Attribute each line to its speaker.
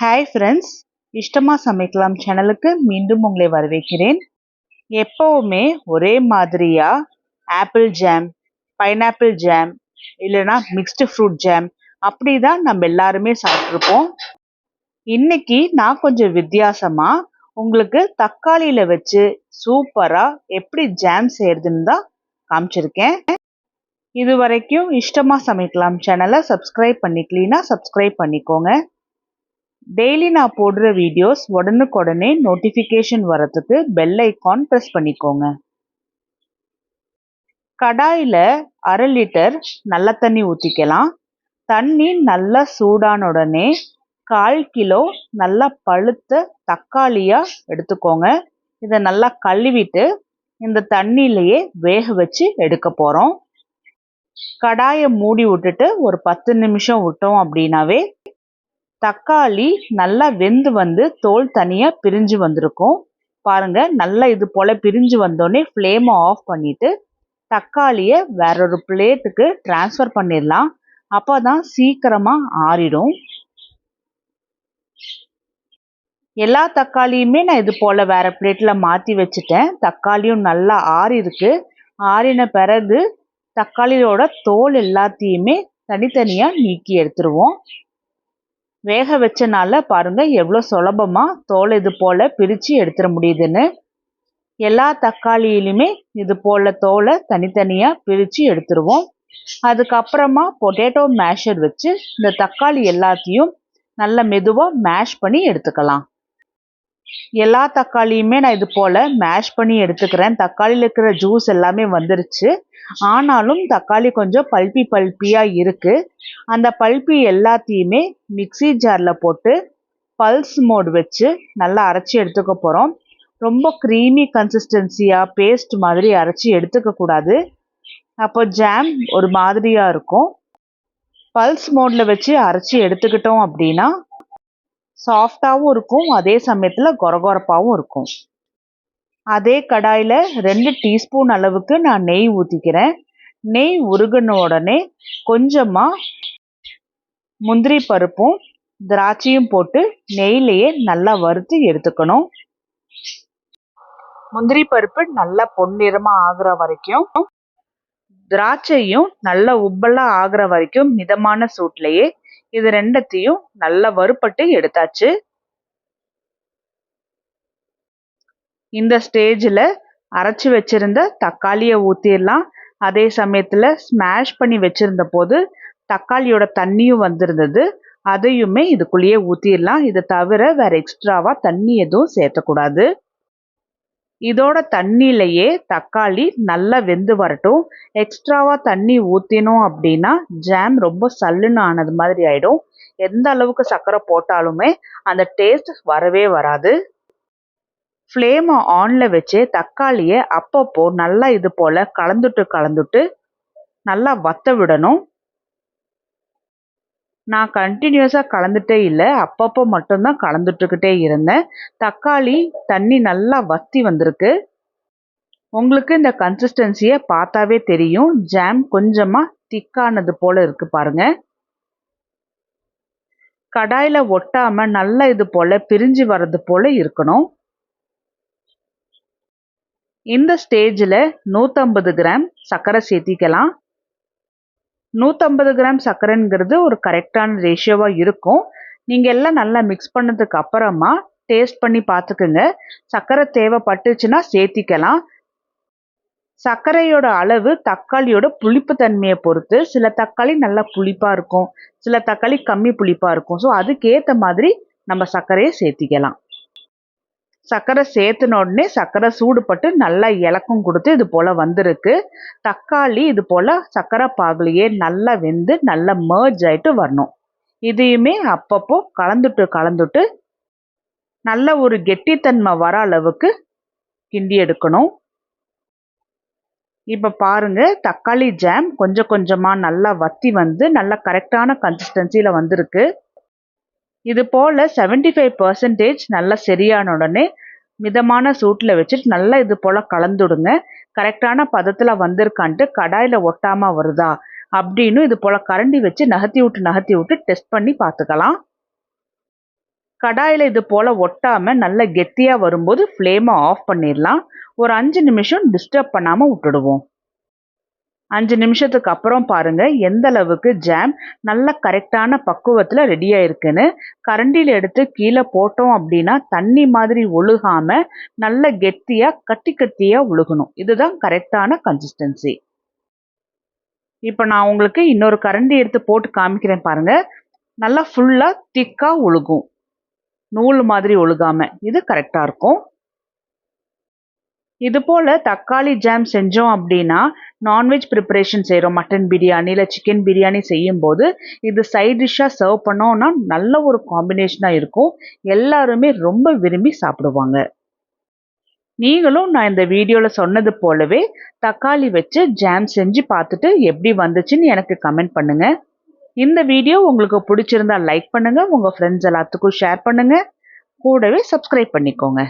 Speaker 1: Hi friends இஷ்டமாக சமைக்கலாம் சேனலுக்கு மீண்டும் உங்களை வரவேற்கிறேன். எப்போவுமே ஒரே மாதிரியாக ஆப்பிள் ஜாம் பைனாப்பிள் ஜாம் இல்லைனா மிக்ஸ்டு ஃப்ரூட் ஜாம் அப்படி தான் நம்ம எல்லாருமே சாப்பிட்ருப்போம் இன்னைக்கு நான் கொஞ்சம் வித்தியாசமாக உங்களுக்கு தக்காளியில் வச்சு சூப்பராக எப்படி ஜாம் செய்கிறதுன்னு தான் காமிச்சிருக்கேன். இது வரைக்கும் இஷ்டமாக சமைக்கலாம் சேனலை சப்ஸ்கிரைப் பண்ணிக்கலீன்னா சப்ஸ்கிரைப் பண்ணிக்கோங்க. டெய்லி நான் போடுற வீடியோஸ் உடனுக்குடனே நோட்டிஃபிகேஷன் வரத்துக்கு பெல் ஐக்கான் ப்ரெஸ் பண்ணிக்கோங்க. கடாயில் அரை லிட்டர் நல்ல தண்ணி ஊற்றிக்கலாம் தண்ணி நல்லா சூடான உடனே கால் கிலோ நல்லா பழுத்த தக்காளியாக எடுத்துக்கோங்க. இதை நல்லா கழுவிட்டு இந்த தண்ணியிலையே வேக வச்சு எடுக்க போகிறோம் கடாயை மூடி விட்டுட்டு ஒரு பத்து நிமிஷம் விட்டோம் அப்படின்னாவே தக்காளி நல்லா வெந்து வந்து தோல் தனியாக பிரிஞ்சு வந்திருக்கும். பாருங்க நல்லா இது போல் பிரிஞ்சு வந்தோடனே ஃப்ளேமை ஆஃப் பண்ணிவிட்டு தக்காளியை வேறொரு பிளேட்டுக்கு டிரான்ஸ்ஃபர் பண்ணிடலாம். அப்போ தான் சீக்கிரமாக ஆறிடும். எல்லா தக்காளியுமே நான் இது போல் வேறு பிளேட்டில் மாற்றி வச்சுட்டேன். தக்காளியும் நல்லா ஆறி இருக்கு ஆறின பிறகு தக்காளியோட தோல் எல்லாத்தையுமே தனித்தனியாக நீக்கி எடுத்துருவோம். வேக வச்சனால பாருங்க எவ்வளோ சுலபமாக தோல் இது போல் பிரித்து எடுத்துட முடியுதுன்னு. எல்லா தக்காளியிலுமே இது போல் தோலை தனித்தனியாக பிரித்து எடுத்துருவோம். அதுக்கப்புறமா பொட்டேட்டோ மேஷர் வச்சு இந்த தக்காளி எல்லாத்தையும் நல்ல மெதுவாக மேஷ் பண்ணி எடுத்துக்கலாம். எல்லா தக்காளியுமே நான் இது போல் மேஷ் பண்ணி எடுத்துக்கிறேன். தக்காளியில் இருக்கிற ஜூஸ் எல்லாமே வந்துருச்சு. ஆனாலும் தக்காளி கொஞ்சம் பல்பி பல்பியாக இருக்குது அந்த பல்பி எல்லாத்தையுமே மிக்சி ஜாரில் போட்டு பல்ஸ் மோட் வச்சு நல்லா அரைச்சி எடுத்துக்க போகிறோம் ரொம்ப க்ரீமி கன்சிஸ்டன்சியாக பேஸ்ட் மாதிரி அரைச்சி எடுத்துக்கக்கூடாது அப்போ ஜாம் ஒரு மாதிரியாக இருக்கும். பல்ஸ் மோடில் வச்சு அரைச்சி எடுத்துக்கிட்டோம் அப்படின்னா சாஃப்டாகவும் இருக்கும் அதே சமயத்தில் கொரகொரப்பாகவும் இருக்கும். அதே கடாயில் ரெண்டு டீஸ்பூன் அளவுக்கு நான் நெய் ஊற்றிக்கிறேன் நெய் உருகின உடனே கொஞ்சமாக முந்திரி பருப்பும் திராட்சையும் போட்டு நெய்லேயே நல்லா வறுத்து எடுத்துக்கணும். முந்திரி பருப்பு நல்லா பொன்னிறமாக ஆகுற வரைக்கும் திராட்சையும் நல்ல உப்பெல்லாம் ஆகுற வரைக்கும் மிதமான சூட்லேயே இது ரெண்டத்தையும் நல்லா வறுப்பட்டு எடுத்தாச்சு. இந்த ஸ்டேஜில் அரைச்சி வச்சிருந்த தக்காளியை ஊற்றிடலாம் அதே சமயத்தில் ஸ்மாஷ் பண்ணி வச்சுருந்த போது தக்காளியோட தண்ணியும் வந்திருந்தது. அதையுமே இதுக்குள்ளேயே ஊற்றிடலாம் இதை தவிர வேறு எக்ஸ்ட்ராவாக தண்ணி எதுவும் சேர்த்தக்கூடாது இதோட தண்ணியிலையே தக்காளி நல்லா வெந்து வரட்டும். எக்ஸ்ட்ராவாக தண்ணி ஊற்றினோம் அப்படின்னா ஜாம் ரொம்ப சல்லுன்னு ஆனது மாதிரி ஆகிடும் எந்த அளவுக்கு சர்க்கரை போட்டாலுமே அந்த டேஸ்ட் வரவே வராது. ஃப்ளேமை ஆனில் வச்சு தக்காளியை அப்பப்போ நல்லா இது போல் கலந்துட்டு கலந்துட்டு நல்லா வத்த விடணும். நான் கண்டினியூஸாக கலந்துட்டே இல்லை அப்பப்போ மட்டும்தான் கலந்துட்டுக்கிட்டே இருந்தேன். தக்காளி தண்ணி நல்லா வத்தி வந்திருக்கு. உங்களுக்கு இந்த கன்சிஸ்டன்சியை பார்த்தாவே தெரியும். ஜாம் கொஞ்சமாக திக்கானது போல் இருக்குது பாருங்கள் கடாயில் ஒட்டாமல் நல்லா இது போல் பிரிஞ்சு வர்றது போல் இருக்கணும். இந்த ஸ்டேஜில் நூற்றம்பது கிராம் சர்க்கரை சேர்த்திக்கலாம். நூற்றம்பது கிராம் சர்க்கரைங்கிறது ஒரு கரெக்டான ரேஷியோவாக இருக்கும். நீங்கள் எல்லாம் நல்லா மிக்ஸ் பண்ணதுக்கு அப்புறமா டேஸ்ட் பண்ணி பார்த்துக்குங்க. சர்க்கரை தேவைப்பட்டுச்சுன்னா சேர்த்திக்கலாம். சர்க்கரையோட அளவு தக்காளியோட புளிப்பு தன்மையை பொறுத்து சில தக்காளி நல்லா புளிப்பாக இருக்கும். சில தக்காளி கம்மி புளிப்பாக இருக்கும். ஸோ அதுக்கேற்ற மாதிரி நம்ம சர்க்கரையை சேர்த்திக்கலாம். சர்க்கரை சேர்த்துன உடனே சர்க்கரை சூடுபட்டு நல்லா இலக்கம் கொடுத்து இது போல் வந்திருக்கு. தக்காளி இது போல் சர்க்கரை பாகுலையே நல்லா வெந்து நல்லா மேர்ஜ் ஆகிட்டு வரணும். இதையுமே அப்பப்போ கலந்துட்டு கலந்துட்டு நல்ல ஒரு கெட்டித்தன்மை வர அளவுக்கு கிண்டி எடுக்கணும். இப்போ பாருங்க தக்காளி ஜாம் கொஞ்சம் கொஞ்சமாக நல்லா வத்தி வந்து நல்லா கரெக்டான கன்சிஸ்டன்சியில் வந்திருக்கு. இது போல் செவன்டி ஃபைவ் பர்சன்டேஜ் நல்லா சரியான உடனே மிதமான சூட்டில் வச்சுட்டு நல்லா இது போல் கலந்துடுங்க. கரெக்டான பதத்தில் வந்திருக்கான்ட்டு கடாயில் ஒட்டாமல் வருதா அப்படின்னு இது போல் கரண்டி வச்சு நகர்த்தி விட்டு நகர்த்தி விட்டு டெஸ்ட் பண்ணி பார்த்துக்கலாம். கடாயில் இது போல் ஒட்டாமல் நல்ல கெட்டியாக வரும்போது ஃப்ளேமை ஆஃப் பண்ணிடலாம். ஒரு அஞ்சு நிமிஷம் டிஸ்டர்ப் பண்ணாமல் விட்டுடுவோம். அஞ்சு நிமிஷத்துக்கு அப்புறம் பாருங்கள் எந்த அளவுக்கு ஜாம் நல்ல கரெக்டான பக்குவத்தில் ரெடி ஆயிருக்குன்னு. கரண்டியில் எடுத்து கீழே போட்டோம் அப்படின்னா தண்ணி மாதிரி ஒழுகாமல் நல்ல கெட்டியாக கட்டி கட்டியாக ஒழுகணும் இதுதான் கரெக்டான கன்சிஸ்டன்சி இப்போ நான் உங்களுக்கு இன்னொரு கரண்டி எடுத்து போட்டு காமிக்கிறேன் பாருங்கள் நல்லா ஃபுல்லாக திக்காக ஒழுகும் நூல் மாதிரி ஒழுகாமல் இது கரெக்டாக இருக்கும். இது போல் தக்காளி ஜாம் செஞ்சோம் அப்படின்னா நான்வெஜ் ப்ரிப்பரேஷன் செய்கிறோம் மட்டன் பிரியாணி இல்லை சிக்கன் பிரியாணி செய்யும்போது இது சைட் டிஷ்ஷாக சர்வ் பண்ணோன்னா நல்ல ஒரு காம்பினேஷனாக இருக்கும். எல்லாருமே ரொம்ப விரும்பி சாப்பிடுவாங்க. நீங்களும் நான் இந்த வீடியோவில் சொன்னது போலவே தக்காளி வச்சு ஜாம் செஞ்சு பார்த்துட்டு எப்படி வந்துச்சுன்னு எனக்கு கமெண்ட் பண்ணுங்கள் இந்த வீடியோ உங்களுக்கு பிடிச்சிருந்தா லைக் பண்ணுங்கள் உங்கள் ஃப்ரெண்ட்ஸ் எல்லாத்துக்கும் ஷேர் பண்ணுங்கள் கூடவே சப்ஸ்கிரைப் பண்ணிக்கோங்க.